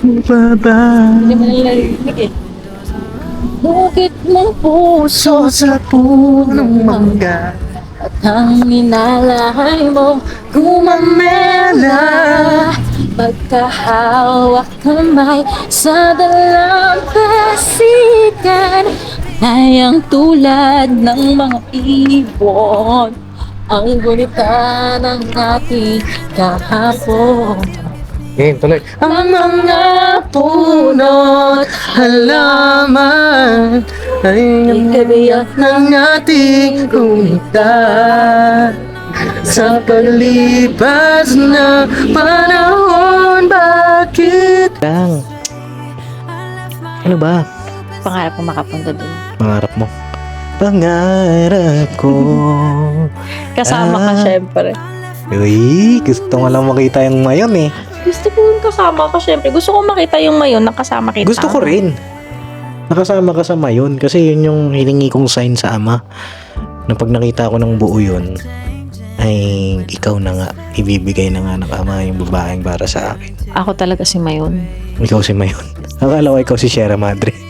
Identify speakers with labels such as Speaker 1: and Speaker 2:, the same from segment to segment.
Speaker 1: Baba.
Speaker 2: Hindi mo nang narinig eh. Bukit
Speaker 1: So
Speaker 2: puso
Speaker 1: sa punong mangga?
Speaker 2: At ang inalay mo gumamela. Magkahawak kamay sa dalampasigan Ay ang tulad ng mga ibon. Ang gunita ng ating kahapon
Speaker 1: Game, tuloy.
Speaker 2: Ang mga punot
Speaker 1: Halaman Ay
Speaker 2: Ay kabiyak
Speaker 1: ng ating kumita. Sa paglipas na panahon Bakit? Lang. Ano ba?
Speaker 2: Pangarap ko makapunta dun.
Speaker 1: Pangarap mo? Pangarap ko.
Speaker 2: Kasama ka
Speaker 1: Ah.
Speaker 2: syempre.
Speaker 1: Uy, gusto nga lang makita yung mayon eh
Speaker 2: Gusto ko yung kasama ka syempre Gusto ko makita yung mayon na kasama kita
Speaker 1: Gusto ko rin. Nakasama ka sa mayon kasi yun yung hiningi kong sign sa ama. Na pag nakita ko ng buo yun, ay ikaw na nga, ibibigay na nga ng ama yung babaeng para sa akin.
Speaker 2: Ako talaga si mayon
Speaker 1: Ikaw si mayon. Akala ko ikaw si Sierra Madre.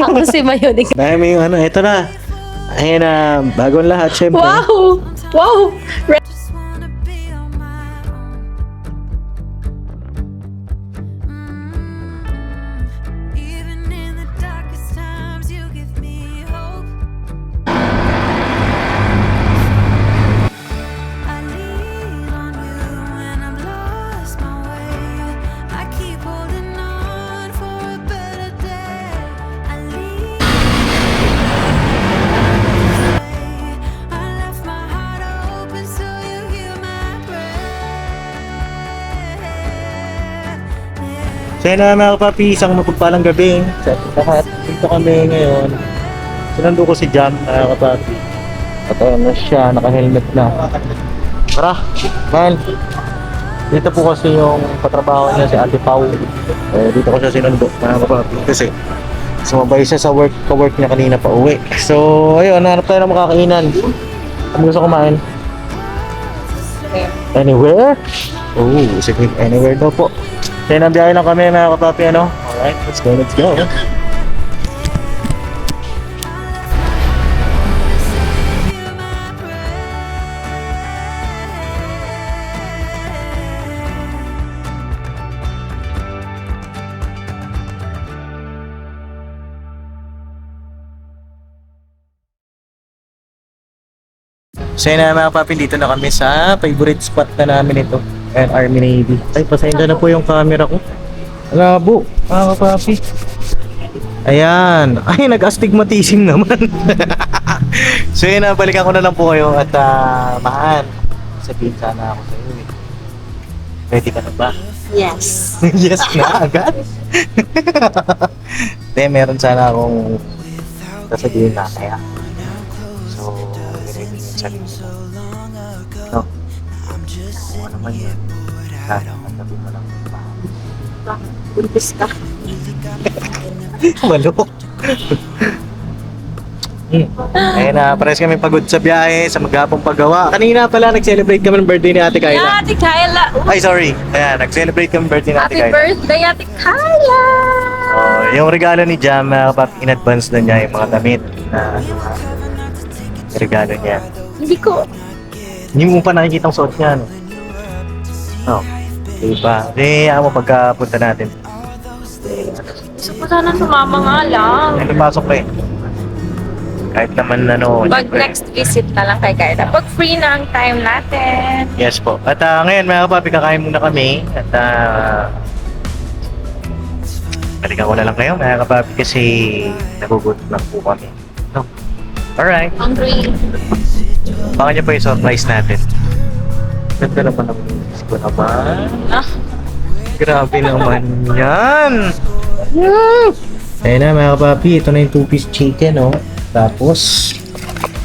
Speaker 2: Ako si mayon
Speaker 1: Dahil may yung ano, eto na. Ayan na, bagong lahat, syempre.
Speaker 2: Wow! Wow!
Speaker 1: Yun na mga kapapi, isang mapagpalang gabi sa ating lahat. Dito kami ngayon. Sinundo ko si Jam, mga kapapi. At ayun na siya, naka-helmet na. Tara, man. Dito po kasi yung katrabaho niya si Ate Pau. Eh, dito ko siya sinundo, mga kapapi. Kasi sumabay siya sa work, ka-work niya kanina pa uwi. So, ayun, hanap tayo ng makakainan. Ano gusto kumain? Anywhere? Oh, sige, anywhere daw po. Kaya nang biyahe lang kami mga kapapi, ano? Alright, let's go, let's go. So yun na mga kapapi, dito na kami sa favorite spot na namin ito. Ayan, Army Navy. Ay, pasensya na po yung camera ko. Labo, mga kapapi. Ayan. Ay, nag-astigmatism naman. so yun na, balikan ko na lang po kayo at uh, mahan. Sabihin sana ako sa iyo eh. Ready ka na ba?
Speaker 2: Yes.
Speaker 1: yes na agad. Hindi, meron sana akong sasabihin na kaya. So, ready yung sarili ko. No? Oo naman yun. Yung bahay.
Speaker 2: Buntis ka.
Speaker 1: Malok. Hmm. Ayun na, pares kami pagod sa biyahe, sa maghapong paggawa. Kanina pala, nag-celebrate kami ng birthday ni Ate Kyla.
Speaker 2: Ate Kyla!
Speaker 1: Ay, sorry. Ayan, nag-celebrate kami ng birthday ni Ate
Speaker 2: Happy
Speaker 1: Kyla.
Speaker 2: birthday, Ate Kyla!
Speaker 1: Oh, yung regalo ni Jam, uh, kapag in advance na niya yung mga damit na uh, regalo niya.
Speaker 2: Hindi ko.
Speaker 1: Hindi mo pa nakikita ang suot niya, no? Oh, diba? Eh, ako pagkapunta natin.
Speaker 2: Gusto ko sana sumama nga lang.
Speaker 1: ano, pasok pa eh. Kahit naman ano,
Speaker 2: Pag
Speaker 1: syempre.
Speaker 2: next visit na lang kay Kyla. Pag free na ang time natin.
Speaker 1: Yes po. At ah, ngayon mga kapapi, kakain muna kami. At uh, balikan ko na lang kayo mga kapapi kasi nagugutom lang po kami. No? Alright.
Speaker 2: Hungry.
Speaker 1: Baka niyo po yung surprise natin. Ganda naman ang ko naman.
Speaker 2: Ah.
Speaker 1: Grabe naman yan. Ayun na mga kapapi, ito na yung two-piece chicken, oh. Tapos,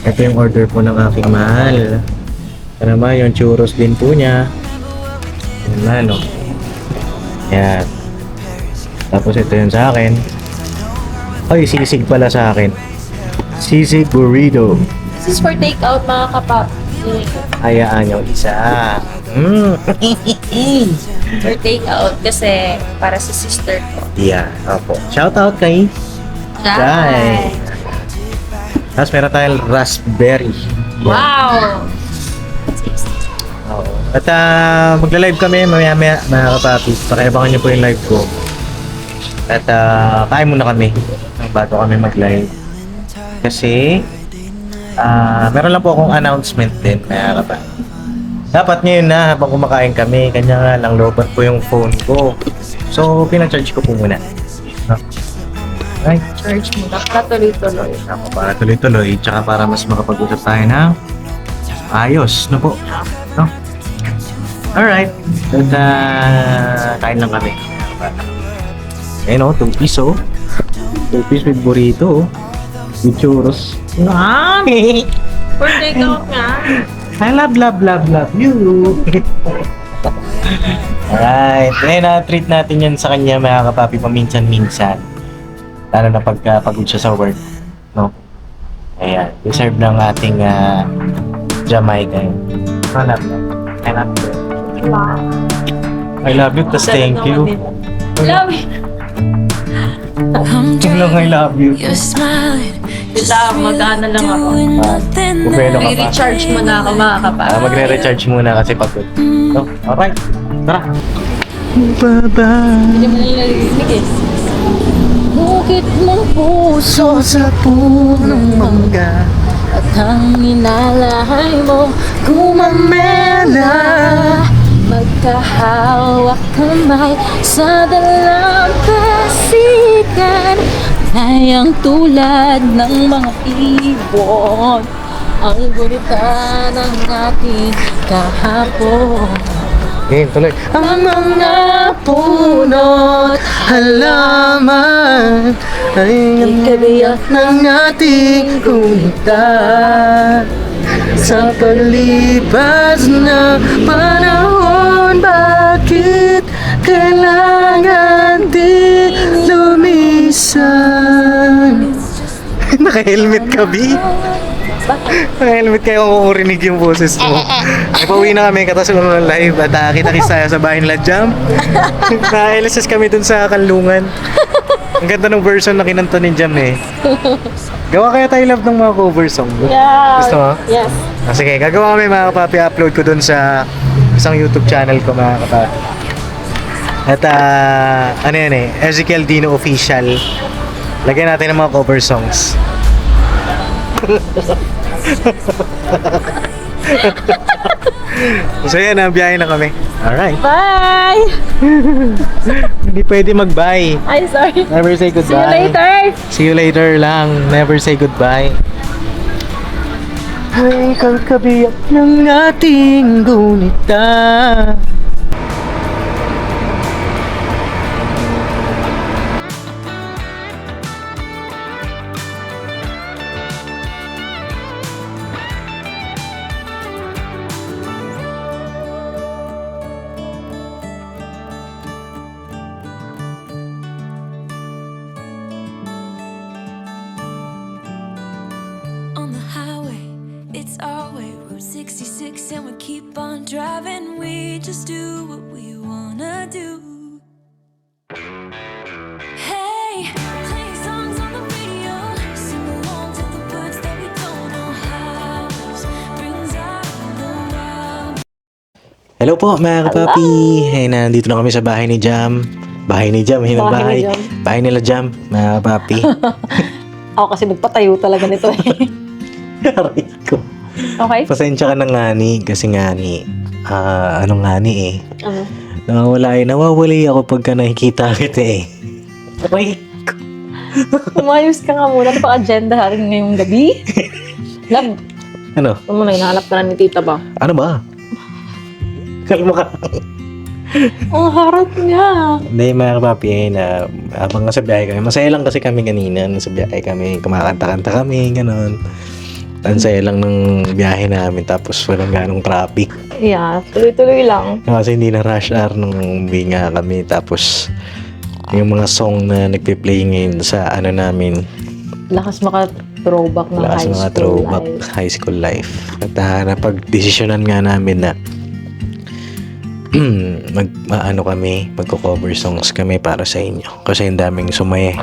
Speaker 1: ito yung order po ng aking mahal. Ito naman yung churros din po niya. Yan na, no. Yan. Tapos ito yung sa akin. Ay, sisig pala sa akin. Sisig burrito.
Speaker 2: This is for takeout mga kapap.
Speaker 1: Hayaan yung isa. Mm.
Speaker 2: For take out kasi para sa sister ko.
Speaker 1: yeah, opo. Shout out kay Jai. Tapos meron tayong raspberry.
Speaker 2: Wow!
Speaker 1: Oo. At ah, magla-live kami mamaya maya mga kapapis. Pakiabangan niyo po yung live ko. At ah, kain muna kami bago kami mag-live. Kasi ah meron lang po akong announcement din mga kapapis. Dapat ngayon na habang kumakain kami, kanya nga lang lobat po yung phone ko. So, pinacharge ko po muna. Right?
Speaker 2: Charge mo na para tuloy-tuloy.
Speaker 1: Ako para tuloy-tuloy, tsaka para mas makapag-usap tayo na ayos, no po? No? Alright. At uh, kain lang kami. Ayun o, 2 piso. 2 piece with burrito. oh. With churros.
Speaker 2: Ma'am! For take out nga.
Speaker 1: I love, love, love, love you. Alright. Ngayon na treat natin yan sa kanya mga kapapi paminsan-minsan. Lalo na pagka pagod siya sa work. No? Ayan. Deserve ng ating uh, Jamaica. I love you. I love you. I love you, tas thank you.
Speaker 2: Love you.
Speaker 1: Lang I love you.
Speaker 3: You're smiling.
Speaker 2: Basta mag-ano lang ako.
Speaker 1: Bubelo ka pa.
Speaker 2: I-recharge mo na ako mga kapatid.
Speaker 1: Ah, magre-recharge muna kasi pagod. No? Alright. Tara. Bye-bye.
Speaker 2: Hindi mo lang narinig eh. Bukit mong puso
Speaker 1: sa punong mangga
Speaker 2: at ang inalahay mo gumamela Magkahawak kamay sa dalampasikan Tayang tulad ng mga ibon. Ang gulita ng ating kahapon.
Speaker 1: Okay, tuloy.
Speaker 2: Ang mga punot
Speaker 1: halaman ay
Speaker 2: Ikabiyak
Speaker 1: ng ating kunita sa paglipas na panahon bakit kailangan Naka-helmet ka, B? Naka-helmet kayo kung kurinig yung boses mo. Ay, pauwi na kami katas ng live at uh, kita-kits tayo sa bahay nila Jam. Na-LSS kami dun sa Kanlungan. Ang ganda ng version na kinanta ni Jam eh. Gawa kaya tayo love ng mga cover song.
Speaker 2: Yeah.
Speaker 1: Gusto mo?
Speaker 2: Yes.
Speaker 1: Ah, sige, gagawa kami mga kapapi. Upload ko dun sa isang YouTube channel ko mga kapapi. At ah, ano yan eh, Ezekiel Dino Official. Lagyan natin ng mga cover songs. so yan, ah, biyahe na kami. Alright.
Speaker 2: Bye!
Speaker 1: Hindi pwede mag-bye.
Speaker 2: Ay, sorry.
Speaker 1: Never say
Speaker 2: See you
Speaker 1: goodbye.
Speaker 2: later!
Speaker 1: See you later lang. Never say goodbye. Ay, kakabiyak ng ating gunita. Hello po mga kapapi. Hey, nandito na kami sa bahay ni Jam. Bahay ni Jam, hinang bahay.
Speaker 2: Bahay ni Jam.
Speaker 1: Bahay nila Jam, mga kapapi.
Speaker 2: Ako kasi nagpatayo talaga nito eh.
Speaker 1: Aray ko.
Speaker 2: okay?
Speaker 1: Pasensya ka na ngani kasi ngani. Ah, ano ngani eh.
Speaker 2: Ano?
Speaker 1: Nawawala eh. Nawawali ako pagka nakikita kita eh. Aray ko.
Speaker 2: Umayos ka nga muna. Ano pa agenda rin ngayong gabi? Love,
Speaker 1: Ano?
Speaker 2: ano mo na, hinahanap ka na ni tita ba?
Speaker 1: Ano ba? Kalma ka.
Speaker 2: Ang harap niya.
Speaker 1: Hindi, mga kapapi, eh, na habang nasa biyahe kami, masaya lang kasi kami kanina, nasa biyahe kami, kumakanta-kanta kami, ganun. Ang saya lang ng biyahe namin, tapos walang ganong traffic.
Speaker 2: Yeah, tuloy-tuloy lang.
Speaker 1: Kasi hindi na rush hour nung umuwi nga kami, tapos yung mga song na nagpe-play ngayon sa ano namin,
Speaker 2: Lakas maka throwback ng
Speaker 1: lakas
Speaker 2: high
Speaker 1: mga
Speaker 2: school
Speaker 1: throwback
Speaker 2: life.
Speaker 1: high school life. At uh, napag-desisyonan nga namin na mag ano kami, magko-cover songs kami para sa inyo. Kasi ang daming sumaye.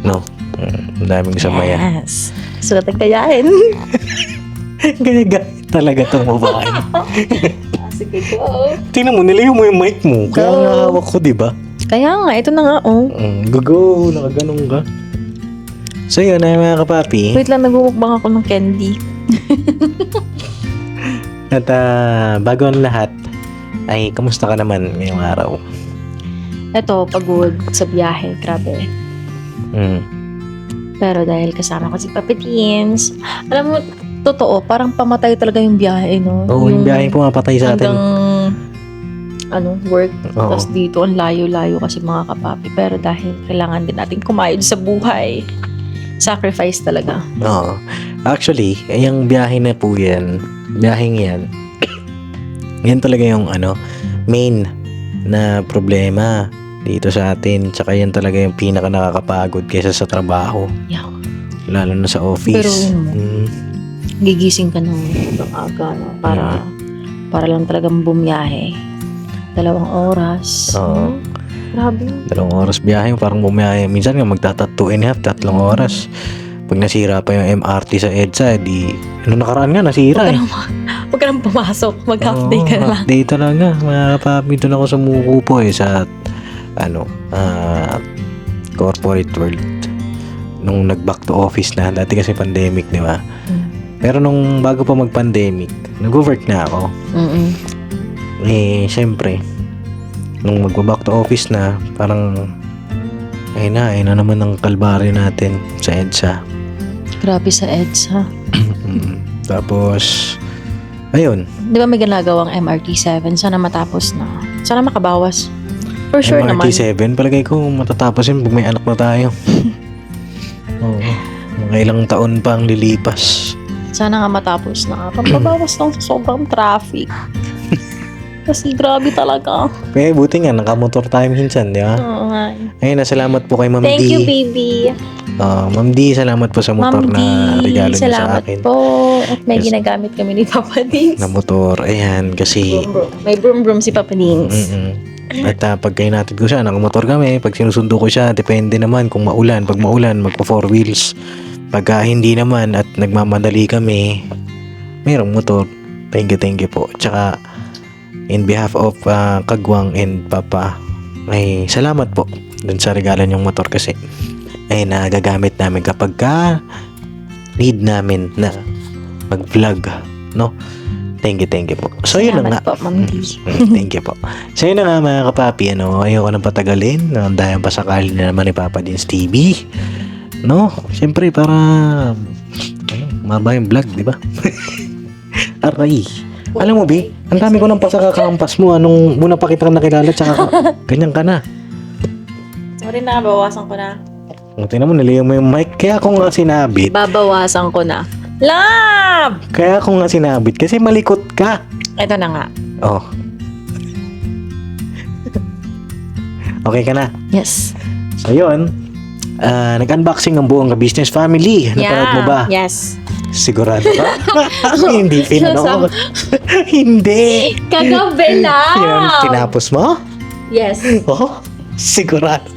Speaker 1: No? Mm, Ang daming sumaya.
Speaker 2: Yes. Sulat ang kayain.
Speaker 1: Gaya talaga tong babae.
Speaker 2: Sige, go.
Speaker 1: Tingnan mo, nilayo mo yung mic mo. Kaya
Speaker 2: Go.
Speaker 1: nga hawak ko, di ba?
Speaker 2: Kaya nga, ito na nga, oh.
Speaker 1: Mm, go, nakaganong ka. So yun, ay mga kapapi.
Speaker 2: Wait lang, nagmumukbang ako ng candy.
Speaker 1: At ah, bago ang lahat, ay kamusta ka naman ngayong araw?
Speaker 2: Ito, pagod sa biyahe. Grabe.
Speaker 1: Mm.
Speaker 2: Pero dahil kasama ko si Papitins, alam mo, totoo, parang pamatay talaga yung biyahe, no?
Speaker 1: Oo, yung biyahe pumapatay sa
Speaker 2: hanggang,
Speaker 1: atin.
Speaker 2: ano, work.
Speaker 1: Oo.
Speaker 2: Tapos dito, ang layo-layo kasi mga kapapi. Pero dahil kailangan din natin kumayod sa buhay, sacrifice talaga.
Speaker 1: Oo. Actually, yung biyahe na po yan, biyaheng yan, yan talaga yung ano, main na problema dito sa atin. Tsaka yan talaga yung pinaka nakakapagod kaysa sa trabaho.
Speaker 2: Yeah.
Speaker 1: Lalo na sa office.
Speaker 2: Pero mo.
Speaker 1: Mm,
Speaker 2: Gigising ka ng ng aga, no? Para, para lang talagang bumiyahe. Dalawang oras.
Speaker 1: Oo.
Speaker 2: no? Grabe.
Speaker 1: dalawang oras biyahe, parang bumiyahe. Minsan nga magtatat two and a half, tatlong oras. Pag nasira pa yung MRT sa EDSA, di, ano nakaraan nga, nasira
Speaker 2: ka
Speaker 1: eh.
Speaker 2: Huwag ka nang pumasok. Mag-half day ka na lang.
Speaker 1: half day talaga. Mga kapapi, doon ako sumuko po eh sa, ano, ah, corporate world. Nung nag-back to office na, dati kasi pandemic, di ba?
Speaker 2: Mm.
Speaker 1: Pero nung bago pa mag-pandemic, nag-work na ako.
Speaker 2: Mm-mm.
Speaker 1: Eh, syempre, nung mag-back to office na, parang, ayun na, ayun na naman ang kalbaryo natin sa EDSA.
Speaker 2: Grabe sa EDSA.
Speaker 1: Tapos, ayun,
Speaker 2: Di ba may ginagawang MRT7? Sana matapos na. Sana makabawas. For sure naman.
Speaker 1: MRT7, palagay ko matatapos yun pag may anak na tayo. Oo. Mga ilang taon pa ang lilipas.
Speaker 2: Sana nga matapos na. Pampabawas lang sa sobrang traffic. Kasi grabe talaga.
Speaker 1: Eh, buti nga, nakamotor tayo minsan, di ba?
Speaker 2: Oo nga.
Speaker 1: Ayun na, salamat po kay Ma'am
Speaker 2: Thank
Speaker 1: D.
Speaker 2: you, baby.
Speaker 1: Ah, Ma'am D, salamat po sa motor
Speaker 2: Ma'am D,
Speaker 1: na regalo niyo sa
Speaker 2: salamat
Speaker 1: akin.
Speaker 2: po. At may
Speaker 1: Yes.
Speaker 2: ginagamit kami ni Papa Dings.
Speaker 1: Na motor, ayan, kasi...
Speaker 2: Brum, brum. May brum brum si Papa Dings.
Speaker 1: Mm-mm. At uh, pag natin ko siya, nakamotor kami. Pag sinusundo ko siya, depende naman kung maulan. Pag maulan, magpa four wheels. Pagka hindi naman at nagmamadali kami, mayroong motor. Thank you, thank you po. Tsaka, in behalf of uh, Kagwang and Papa, ay salamat po dun sa regalo niyong motor kasi ay nagagamit namin kapag ka need namin na mag-vlog, no? Thank you, thank you po. So, yun na nga.
Speaker 2: Po, Ma'am D.
Speaker 1: Thank you po. So yun na nga mga kapapi, ano, ayoko nang patagalin. No, dahil pasakali na naman ni Papa Dins TV. No? Siyempre para ano, maba yung vlog, di ba? Aray. Alam mo, Bi, ang dami ko nang pasakakampas mo. Anong muna pa kita nakilala, tsaka ka, ganyan ka na.
Speaker 2: Sorry na, bawasan ko na.
Speaker 1: O, tingnan mo, niliyo mo yung mic. Kaya ako nga sinabit.
Speaker 2: Babawasan ko na. Love!
Speaker 1: Kaya ako nga sinabit. Kasi malikot ka.
Speaker 2: Ito na nga.
Speaker 1: Oh. okay ka na?
Speaker 2: Yes.
Speaker 1: So yun, ah, nag-unboxing ng buong business family. Napanood mo ba?
Speaker 2: Yes.
Speaker 1: Sigurado ka? Hindi pinanood. Hindi.
Speaker 2: Kagabi na!
Speaker 1: Yun, tinapos mo?
Speaker 2: Yes.
Speaker 1: Oh, sigurado.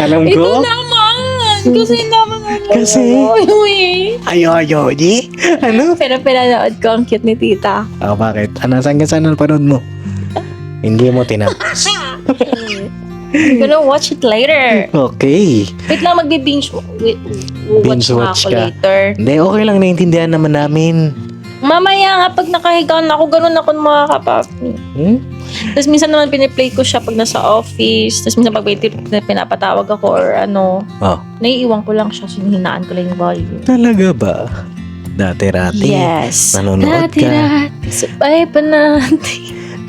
Speaker 1: Alam
Speaker 2: Ito
Speaker 1: ko.
Speaker 2: naman! Kasi naman ano.
Speaker 1: Kasi? Ayo, ayo, di? Ano?
Speaker 2: Pero pinanood ko ang cute ni tita.
Speaker 1: Oh, bakit? Ano, saan ka saan napanood mo? Hindi mo tinapos.
Speaker 2: Gonna watch it later.
Speaker 1: Okay.
Speaker 2: Wait lang, magbi-binge. Wait, watch
Speaker 1: Binge watch
Speaker 2: ako
Speaker 1: ka.
Speaker 2: later.
Speaker 1: Hindi, okay lang. Naintindihan naman namin.
Speaker 2: Mamaya nga, pag nakahiga na ako, ganun ako ng mga kapapi.
Speaker 1: Hmm?
Speaker 2: Tapos minsan naman piniplay ko siya pag nasa office. Tapos minsan pag may tip na pinapatawag ako or ano,
Speaker 1: Oh.
Speaker 2: naiiwan ko lang siya. Sinihinaan ko lang yung volume.
Speaker 1: Talaga ba? Dati-rati.
Speaker 2: Yes.
Speaker 1: Nanonood ka.
Speaker 2: Dati-dati, sabay pa natin.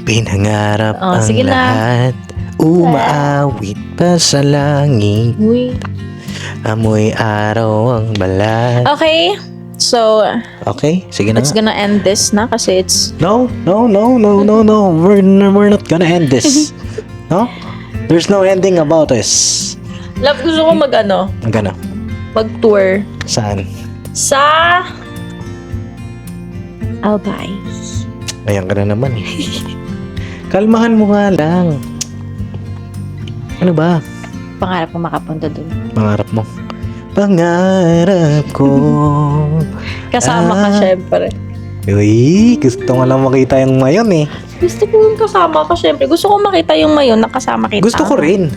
Speaker 1: Pinangarap
Speaker 2: Oh,
Speaker 1: ang
Speaker 2: sige na.
Speaker 1: lahat. Umaawit pa sa langit.
Speaker 2: Uy.
Speaker 1: Amoy araw ang balat.
Speaker 2: Okay. So,
Speaker 1: Okay, sige na nga.
Speaker 2: gonna end this na kasi it's
Speaker 1: No, no, no, no, no, no. We're, we're not gonna end this. no? There's no ending about this.
Speaker 2: Love, gusto ko mag ano,
Speaker 1: Ang gana.
Speaker 2: mag-tour
Speaker 1: Saan?
Speaker 2: sa Albay.
Speaker 1: Ayan ka na naman eh. Kalmahan mo nga lang. Ano ba?
Speaker 2: Pangarap ko makapunta dun.
Speaker 1: Pangarap mo? Pangarap ko.
Speaker 2: Kasama ka,
Speaker 1: Ah.
Speaker 2: syempre.
Speaker 1: Uy, gusto ko lang makita yung mayon eh.
Speaker 2: Gusto ko yung kasama ka, syempre. Gusto ko makita yung mayon na kasama kita.
Speaker 1: Gusto ko rin.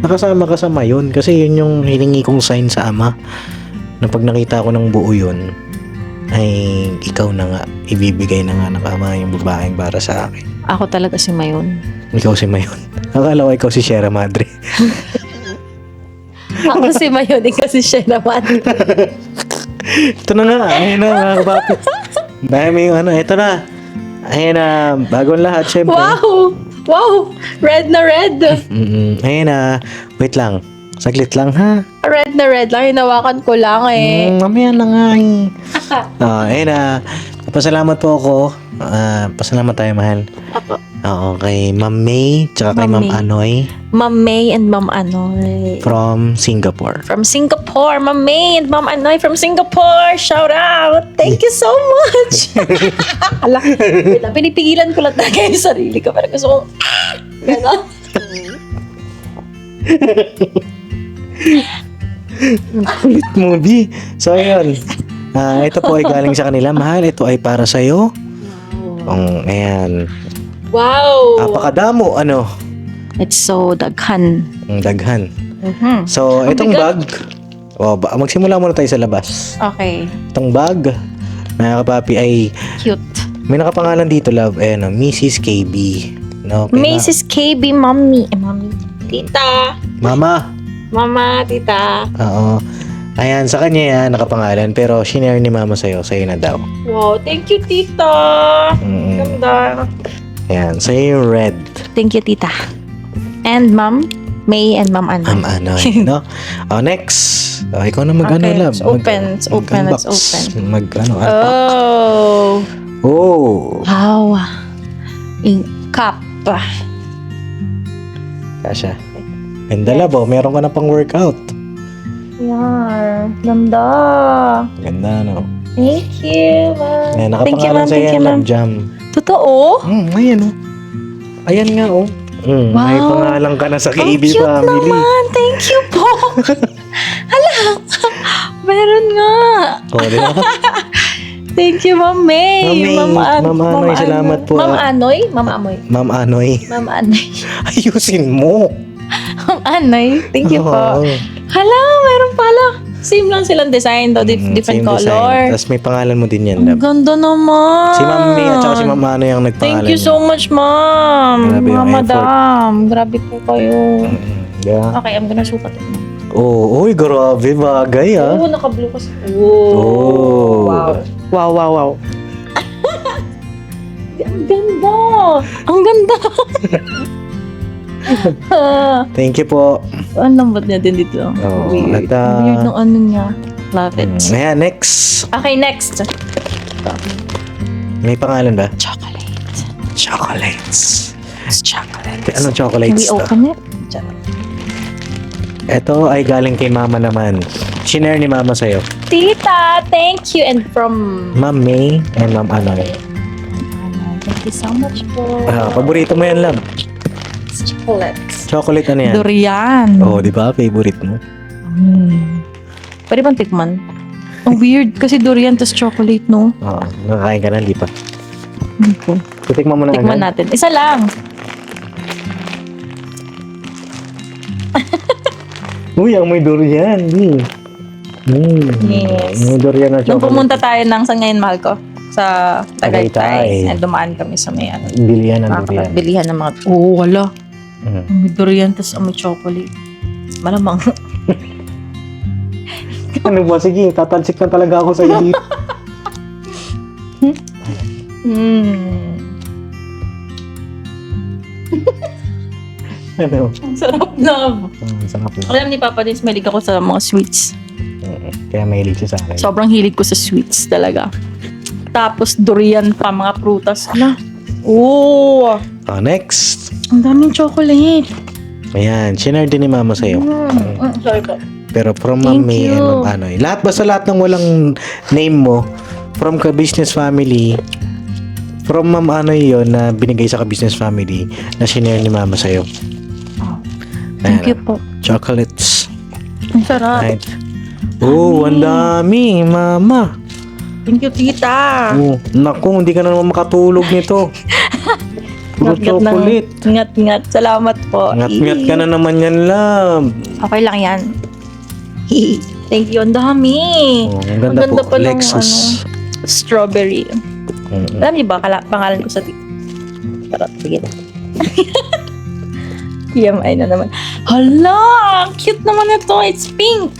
Speaker 1: Nakasama ka sa mayon kasi yun yung hiningi kong sign sa ama na pag nakita ko ng buo yun ay ikaw na nga ibibigay na nga ng ama yung babaeng para sa akin.
Speaker 2: Ako talaga si mayon.
Speaker 1: Ikaw si mayon. Akala ko ikaw si Sierra Madre.
Speaker 2: Ako si mayon, ikaw si siya naman.
Speaker 1: Ito na nga, ayun na mga kapatid. Dahil may yung ano, ito na. Ayun na, bagong lahat syempre.
Speaker 2: wow! Wow! Red na red!
Speaker 1: Mm, ayun na, wait lang. Saglit lang ha.
Speaker 2: Red na red lang. Hinawakan ko lang eh.
Speaker 1: Mm, mamaya na nga eh. Ah, ayun na. Pasalamat po ako. Ah, pasalamat tayo, mahal.
Speaker 2: Apo.
Speaker 1: Oo, kay Ma'am May, tsaka kay
Speaker 2: Ma'am
Speaker 1: Ma'am
Speaker 2: May.
Speaker 1: Anoy
Speaker 2: Ma'am May and Ma'am Anoy.
Speaker 1: from Singapore.
Speaker 2: From Singapore. Ma'am May and Ma'am Anoy from Singapore. Shout out! Thank you so much! Ala, wait lang, pinipigilan ko lang talaga yung sarili ko. Pero gusto kong, ah! Ganon.
Speaker 1: Kulit. So, ayun. Ah, ito po ay galing sa kanila. Mahal, ito ay para sa'yo. Ang, ayan.
Speaker 2: Wow!
Speaker 1: Apakadamo, ano,
Speaker 2: It's so daghan.
Speaker 1: ang daghan.
Speaker 2: Mhm.
Speaker 1: So,
Speaker 2: Ang
Speaker 1: itong bag, oh, ba- magsimula muna tayo sa labas.
Speaker 2: Okay.
Speaker 1: Itong bag, mga kapapi, ay
Speaker 2: Cute.
Speaker 1: may nakapangalan dito, love, eh, no, Mrs. KB. No, kay
Speaker 2: Mrs. KB, mommy. Eh, mommy. Tita.
Speaker 1: Ma- Mama.
Speaker 2: Mama, tita.
Speaker 1: Oo. Ayan, sa kanya yan, nakapangalan. Pero, shinare ni mama sa'yo. Sa'yo na daw.
Speaker 2: Wow, thank you, tita.
Speaker 1: Mm.
Speaker 2: Ganda.
Speaker 1: Ayan, sa'yo yung red.
Speaker 2: Thank you, tita. And mom, May and mom ano.
Speaker 1: Ma'am Anoy, no? Oh, next. Oh, ikaw na mag-ano,
Speaker 2: Okay,
Speaker 1: love.
Speaker 2: it's open, it's open, it's open.
Speaker 1: Mag, ano, unpack.
Speaker 2: Oh.
Speaker 1: Oh.
Speaker 2: Wow. In cup.
Speaker 1: Kasha. Ganda, love. Oh, meron ka na pang workout.
Speaker 2: Yan. Ganda.
Speaker 1: Ganda, no?
Speaker 2: Thank you, ma'am.
Speaker 1: Ayan,
Speaker 2: Thank you,
Speaker 1: nakapangalan
Speaker 2: ma'am.
Speaker 1: sa'yo
Speaker 2: Thank you,
Speaker 1: yan,
Speaker 2: ma'am.
Speaker 1: love jam.
Speaker 2: Totoo?
Speaker 1: Hmm, ayan, oh. Ayan nga, oh. Mm, May
Speaker 2: Wow.
Speaker 1: pangalan ka na sa
Speaker 2: Ang
Speaker 1: KB
Speaker 2: cute
Speaker 1: family.
Speaker 2: naman. Thank you po. Hala. Meron nga.
Speaker 1: Oh, di ba?
Speaker 2: Thank you, Ma'am May.
Speaker 1: Ma'am May, Ma'am Anoy,
Speaker 2: Ano-
Speaker 1: salamat po,
Speaker 2: Ma'am
Speaker 1: ah.
Speaker 2: Anoy? Ma'am Amoy.
Speaker 1: Ma'am Anoy.
Speaker 2: Ma'am Anoy.
Speaker 1: Ayusin mo.
Speaker 2: Ma'am Anoy. Thank you po.
Speaker 1: Oo.
Speaker 2: Hala, meron pala. Same lang silang design though, dif-
Speaker 1: Mm,
Speaker 2: different
Speaker 1: same
Speaker 2: color.
Speaker 1: Tapos may pangalan mo din yan,
Speaker 2: Ang
Speaker 1: love.
Speaker 2: ganda naman.
Speaker 1: Si Ma'am May at saka si Ma'am Ano yung nagpangalan.
Speaker 2: Thank you so much, ma'am.
Speaker 1: Grabe yung
Speaker 2: Mga
Speaker 1: effort.
Speaker 2: madam. Grabe po kayo.
Speaker 1: Mm, yeah.
Speaker 2: Okay, I'm gonna sukat it.
Speaker 1: Oh, uy, grabe, bagay ah.
Speaker 2: Oo, naka-blue kasi. Oh.
Speaker 1: Oh.
Speaker 2: Wow. Wow, wow, wow. Ang ganda! Ang ganda!
Speaker 1: Thank you po.
Speaker 2: Ang lambot niya din dito.
Speaker 1: Oo,
Speaker 2: Weird.
Speaker 1: at,
Speaker 2: Ang weird ng ano niya. Love it.
Speaker 1: Mm, Ayan, next.
Speaker 2: Okay, next.
Speaker 1: May pangalan ba?
Speaker 2: Chocolate.
Speaker 1: Chocolates.
Speaker 2: It's chocolate.
Speaker 1: Anong
Speaker 2: Can
Speaker 1: chocolates
Speaker 2: we
Speaker 1: to?
Speaker 2: open it?
Speaker 1: Ito ay galing kay mama naman. Shinare ni mama sa'yo.
Speaker 2: Tita, thank you. And from...
Speaker 1: Ma'am May and Ma'am Anoy.
Speaker 2: Ano, Thank you so much po.
Speaker 1: Ah, paborito mo yan, love.
Speaker 2: It's chocolates.
Speaker 1: Chocolate ano yan?
Speaker 2: Durian.
Speaker 1: Oh, di ba? Favorite mo.
Speaker 2: Mm. Pwede bang tikman? Ang weird kasi durian tas chocolate, no?
Speaker 1: Oo, nakakain ka na, di pa.
Speaker 2: Hindi ko.
Speaker 1: Titikman mo na
Speaker 2: Tikman
Speaker 1: agad.
Speaker 2: natin. Isa lang.
Speaker 1: Uy, ang may durian. Mm. Mm.
Speaker 2: Yes.
Speaker 1: May durian na
Speaker 2: Nung
Speaker 1: chocolate.
Speaker 2: pumunta tayo ng saan ngayon, mahal ko? Sa
Speaker 1: Tagaytay.
Speaker 2: Tagaytay. And dumaan kami sa may ano.
Speaker 1: Bilihan ng durian.
Speaker 2: Bilihan ng mga... Oo, oh, wala.
Speaker 1: Mm.
Speaker 2: Ang may durian tas ang may chocolate. Malamang.
Speaker 1: Ano ba? Sige, tatalsik na talaga ako sa iyo.
Speaker 2: mm.
Speaker 1: ano?
Speaker 2: Ang sarap na.
Speaker 1: Mm, sarap na.
Speaker 2: Alam ni Papa din, mahilig ako sa mga sweets.
Speaker 1: Mm, Kaya mahilig siya sa akin.
Speaker 2: Sobrang hilig ko sa sweets talaga. Tapos durian pa, mga prutas. Ala. Oo.
Speaker 1: Oh, next.
Speaker 2: Ang daming chocolate.
Speaker 1: Ayan, shinare din ni mama sa'yo.
Speaker 2: Mm. Mm, sorry po.
Speaker 1: Pero from
Speaker 2: Thank
Speaker 1: May
Speaker 2: you.
Speaker 1: and Ma'am Anoy. Lahat, basta lahat ng walang name mo, from ka business family, From Ma'am Anoy yun na binigay sa ka-business family na sinare ni Mama sa'yo.
Speaker 2: Thank you
Speaker 1: Ayan,
Speaker 2: po.
Speaker 1: Chocolates.
Speaker 2: Ang sarap.
Speaker 1: Right. Oh, ang dami, Mama.
Speaker 2: Thank you, tita.
Speaker 1: Oh, naku, hindi ka na naman makatulog nito. Puro
Speaker 2: Ngat-ngat ng-
Speaker 1: chocolate.
Speaker 2: Ngat-ngat. Salamat po.
Speaker 1: Ngat-ngat ka na naman yan, love.
Speaker 2: Okay lang yan. Thank you. Ang dami.
Speaker 1: Oh, ang ganda, po.
Speaker 2: pa ng
Speaker 1: Lexus.
Speaker 2: ano, strawberry.
Speaker 1: Mm-mm.
Speaker 2: Alam niyo ba, kala, pangalan ko sa tita? Pero, sige na. TMI na naman. Hala! Ang Cute naman ito. It's pink.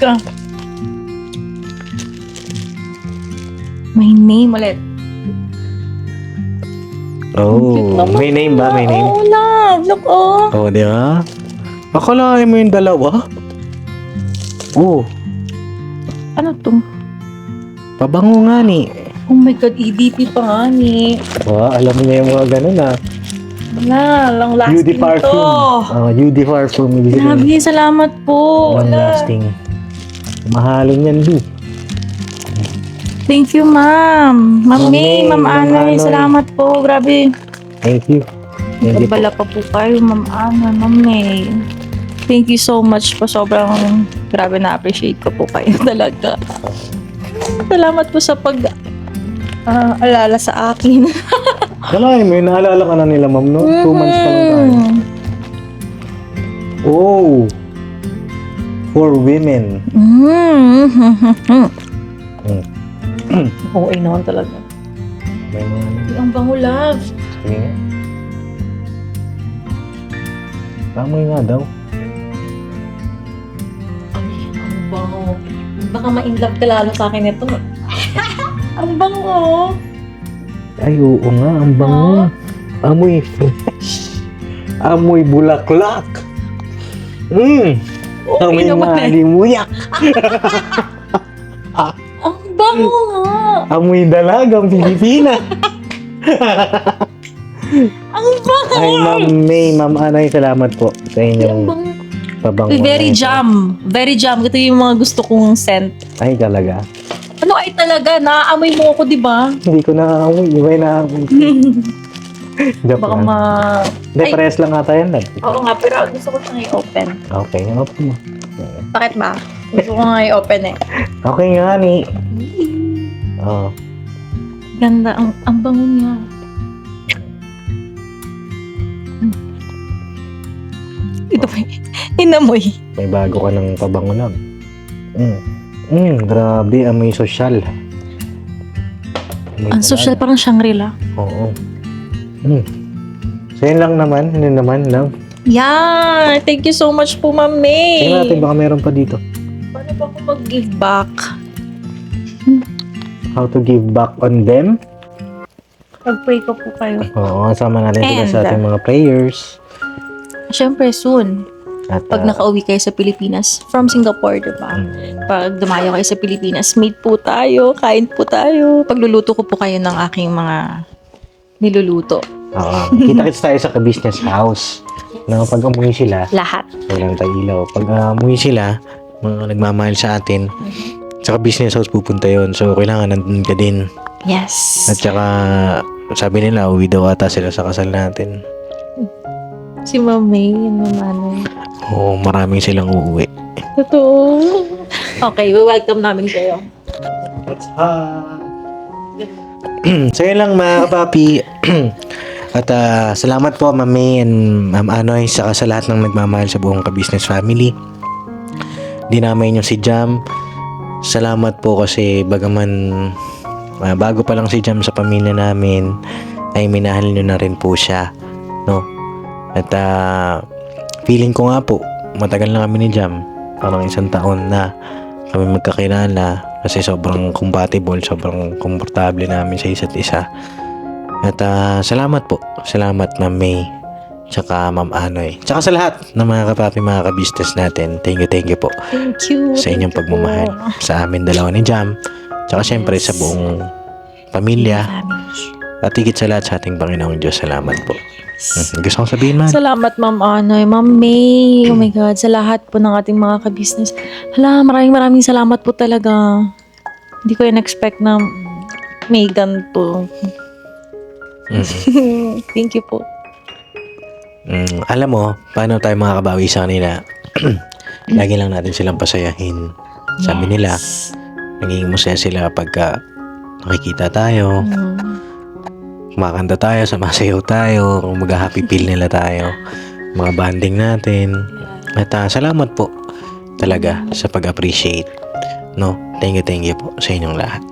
Speaker 2: May name ulit.
Speaker 1: Oh,
Speaker 2: Cute naman
Speaker 1: may name ba? May name?
Speaker 2: Oo, love. Look, oh.
Speaker 1: Oh, di ba? Akalain mo yung dalawa? Oh,
Speaker 2: Ano to?
Speaker 1: pabango nga ni.
Speaker 2: Oh my God, EDP pa nga ni.
Speaker 1: Wow, alam mo niya yung mga ganun ah.
Speaker 2: Wala, long lasting
Speaker 1: parfum.
Speaker 2: to.
Speaker 1: Oh, beauty parfum. Ibig sabihin,
Speaker 2: Grabe, salamat po.
Speaker 1: Long
Speaker 2: Wala.
Speaker 1: lasting. Mahalin yan, Bi.
Speaker 2: Thank you, ma'am. Ma'am May,
Speaker 1: May,
Speaker 2: ma'am Anoy,
Speaker 1: Anoy.
Speaker 2: salamat po. Grabe.
Speaker 1: Thank you. Thank you po.
Speaker 2: Nagbala pa po kayo, ma'am Ana, ma'am May. Thank you so much po. Sobrang grabe na-appreciate ko po kayo talaga. Salamat po sa pag ah, alala sa akin.
Speaker 1: Kalahin mo yun, naalala ka na nila, ma'am, no? Two months pa lang tayo. Oh! For women.
Speaker 2: Mm. Oo, ay naman talaga.
Speaker 1: May mga ano.
Speaker 2: Ang bango, love.
Speaker 1: Sige nga. Nga daw.
Speaker 2: Ay, ang bango. Baka ma-inlove ka lalo sa akin ito. ang bango.
Speaker 1: Ay, oo nga, ang bango. Amoy fresh. Amoy bulaklak. Mm.
Speaker 2: Okay
Speaker 1: Amoy
Speaker 2: naman eh.
Speaker 1: malimuyak.
Speaker 2: Ang bango nga.
Speaker 1: Amoy dalagang Pilipina.
Speaker 2: Ang bango.
Speaker 1: Ay, Ma'am May, Ma'am Anay, salamat po sa
Speaker 2: Ang
Speaker 1: inyong
Speaker 2: bango.
Speaker 1: pabango.
Speaker 2: Very jam. Very jam. Ito yung mga gusto kong scent.
Speaker 1: Ay, talaga.
Speaker 2: Ano ay talaga? Naaamoy mo ako, di ba?
Speaker 1: Hindi ko na amoy. Iba na amoy. Joke
Speaker 2: Baka
Speaker 1: lang.
Speaker 2: ma...
Speaker 1: Hindi,
Speaker 2: Ay.
Speaker 1: parehas lang ata yan. Lad.
Speaker 2: Oo nga, pero gusto ko siyang i-open.
Speaker 1: Okay, open mo.
Speaker 2: Bakit ba? Gusto ko nga i-open eh.
Speaker 1: Okay nga ni. Oh.
Speaker 2: Ganda. Ang, ang bango niya. Ito pa Inamoy.
Speaker 1: May bago ka ng pabango lang. Mm. Mm, grabe, amoy social. Amoy
Speaker 2: Ang social, parang Shangri-La.
Speaker 1: Oo. Mm. So yun lang naman, yun naman lang.
Speaker 2: Yeah! Thank you so much po, Ma'am May.
Speaker 1: Tingnan natin baka meron pa dito.
Speaker 2: Paano ba ako mag-give back?
Speaker 1: How to give back on them.
Speaker 2: Pag-pray ko po kayo.
Speaker 1: Oo, kasama natin sila sa
Speaker 2: And-
Speaker 1: ating mga prayers.
Speaker 2: Siyempre, soon.
Speaker 1: At
Speaker 2: Pag
Speaker 1: ah,
Speaker 2: nakauwi kayo sa Pilipinas, from Singapore, di ba?
Speaker 1: mm,
Speaker 2: Pag dumayo kayo sa Pilipinas, meet po tayo, kain po tayo. Pagluluto ko po kayo ng aking mga niluluto.
Speaker 1: oo, kita-kits tayo sa business house. Na pag umuwi sila,
Speaker 2: Lahat.
Speaker 1: walang tayo ilaw. Pag ah, umuwi sila, mga nagmamahal sa atin, sa business house pupunta yon So, kailangan nandun ka din.
Speaker 2: Yes.
Speaker 1: At saka, sabi nila, uwi daw ata sila sa kasal natin.
Speaker 2: Si Ma'am May, ano naman.
Speaker 1: Oo, maraming silang uuwi.
Speaker 2: Totoo. Okay, we welcome namin kayo.
Speaker 1: so, yun lang mga kapapi. At ah, salamat po, Ma'am May and Ma'am Anoy, saka sa lahat ng nagmamahal sa buong ka-business family. Dinamay nyo si Jam. Salamat po kasi bagaman ah, bago pa lang si Jam sa pamilya namin, ay minahal nyo na rin po siya. No? At ah, feeling ko nga po, matagal na kami ni Jam. Parang isang taon na kami magkakilala kasi sobrang compatible, sobrang komportable namin sa isa't isa. At ah, salamat po. Salamat Ma'am May. Tsaka Ma'am Anoy. Tsaka sa lahat ng mga kapapi, mga ka-business natin. Thank you, thank you po
Speaker 2: Thank you.
Speaker 1: sa inyong
Speaker 2: Thank
Speaker 1: pagmamahal.
Speaker 2: po.
Speaker 1: Sa amin dalawa ni Jam. Tsaka syempre sa buong pamilya.
Speaker 2: Family.
Speaker 1: At higit sa lahat sa ating Panginoong Diyos. Salamat po. Mhm. Gusto kong sabihin man.
Speaker 2: Salamat, Ma'am Anoy. Ma'am May. Oh my God. Sa lahat po ng ating mga ka-business. Hala, maraming maraming salamat po talaga. Hindi ko in-expect na may ganito.
Speaker 1: Mm.
Speaker 2: Thank you po.
Speaker 1: Mm, alam mo, paano tayo makakabawi sa kanila? Lagi lang natin silang pasayahin. Sabi nila,
Speaker 2: Yes.
Speaker 1: naging masaya sila pagka nakikita tayo,
Speaker 2: Mm.
Speaker 1: kumakanta tayo, sumasayaw tayo, mag-happy feel nila tayo, mga banding natin. At ah, salamat po talaga sa pag-appreciate. No? Thank you, thank you po sa inyong lahat.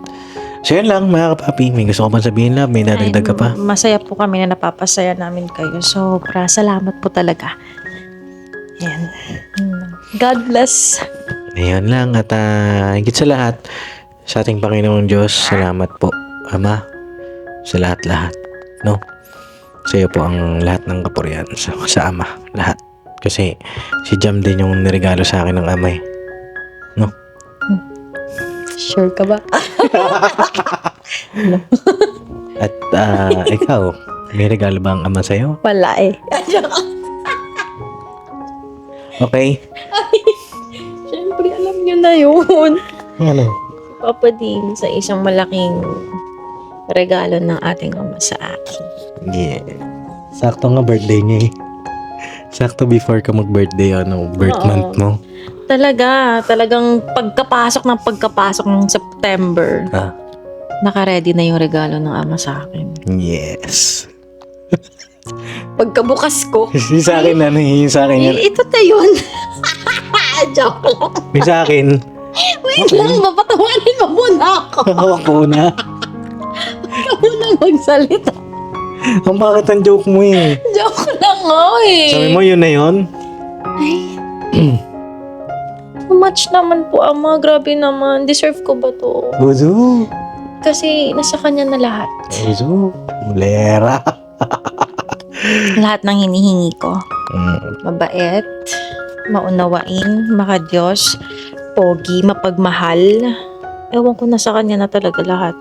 Speaker 1: So yun lang mga kapapi, may gusto ko pang sabihin love, may dadagdag ka pa.
Speaker 2: Ay, Masaya po kami na napapasaya namin kayo. Sobra. Salamat po talaga. Yan. Mm. God bless.
Speaker 1: Ayun lang at ah, higit sa lahat sa ating Panginoong Diyos, salamat po Ama sa lahat-lahat, no? Sa iyo po ang lahat ng kapurian sa, sa Ama, lahat. Kasi si Jam din yung niregalo sa akin ng Ama eh.
Speaker 2: Sure ka ba?
Speaker 1: At ah, ikaw, may regalo ba ang Ama sa iyo?
Speaker 2: Wala eh.
Speaker 1: Okay?
Speaker 2: Siyempre, alam nyo na yun.
Speaker 1: Ano?
Speaker 2: Papa din sa isang malaking regalo ng ating ama sa akin.
Speaker 1: Yeah. Sakto nga birthday niya eh. Sakto before ka mag-birthday, ano, birth
Speaker 2: Oo.
Speaker 1: month mo.
Speaker 2: Talaga, talagang pagkapasok ng pagkapasok ng September,
Speaker 1: Ah.
Speaker 2: naka-ready na yung regalo ng ama sa akin.
Speaker 1: Yes.
Speaker 2: Pagkabukas ko,
Speaker 1: Yung sa akin, ano, yung sa akin, yun.
Speaker 2: eh, ito na yun. Joke lang.
Speaker 1: Yung sa akin,
Speaker 2: Wait lang, mapatawanin mo muna ako.
Speaker 1: hawak ko na.
Speaker 2: Ikaw muna magsalita.
Speaker 1: Ang bakit ang joke mo eh?
Speaker 2: Joke lang eh.
Speaker 1: Sabi mo yun na yun?
Speaker 2: Ay. Too much naman po, ama. Grabe naman. Deserve ko ba to?
Speaker 1: Buzo.
Speaker 2: Kasi nasa kanya na lahat.
Speaker 1: Buzo. Mulera.
Speaker 2: Lahat ng hinihingi ko.
Speaker 1: Mm,
Speaker 2: Mabait, maunawain, makadiyos, pogi, mapagmahal. Ewan ko na sa kanya na talaga lahat.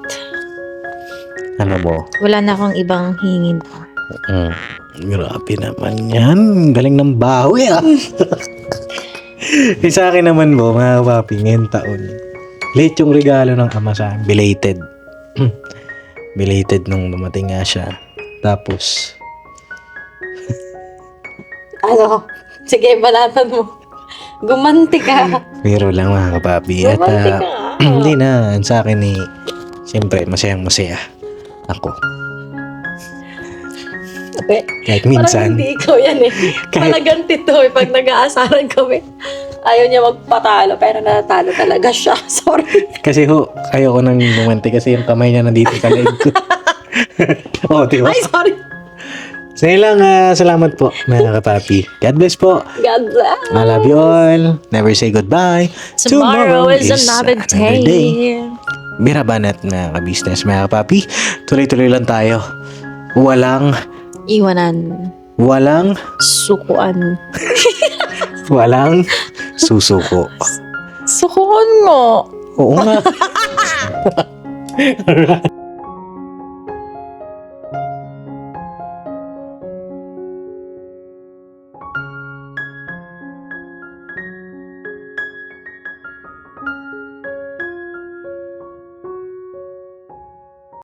Speaker 1: ano mo?
Speaker 2: Wala na akong ibang hingin pa.
Speaker 1: Mm. Grabe naman yan. Galing ng bawi ah. Eh, sa akin naman mo, mga papi, ngayong taon. Late yung regalo ng ama sa akin. Belated. Belated nung dumating nga siya. Tapos,
Speaker 2: Ano? Sige, balatan mo. Gumanti ka.
Speaker 1: Pero lang mga kapapi. At
Speaker 2: Gumanti
Speaker 1: ah,
Speaker 2: ka.
Speaker 1: hindi na. Sa akin eh, siyempre, masayang masaya. Ako.
Speaker 2: Okay.
Speaker 1: Kahit
Speaker 2: Parang
Speaker 1: minsan.
Speaker 2: hindi ikaw yan eh.
Speaker 1: Kahit-
Speaker 2: Malaganti to eh. Pag nag-aasaran kami, ayaw niya magpatalo pero natatalo talaga siya. Sorry.
Speaker 1: Kasi ho, ayoko nang bumanti kasi yung kamay niya nandito sa leg ko. oh, di ba?
Speaker 2: Ay, sorry.
Speaker 1: So yun lang, ah, salamat po mga kapapi. God bless po.
Speaker 2: God bless.
Speaker 1: I love you all. Never say goodbye.
Speaker 2: Tomorrow, is, another day.
Speaker 1: Birabanat na ka-business mga kapapi. Tuloy-tuloy lang tayo. Walang,
Speaker 2: Iwanan.
Speaker 1: walang,
Speaker 2: Sukuan.
Speaker 1: walang susuko.
Speaker 2: Sukuan mo.
Speaker 1: Oo nga.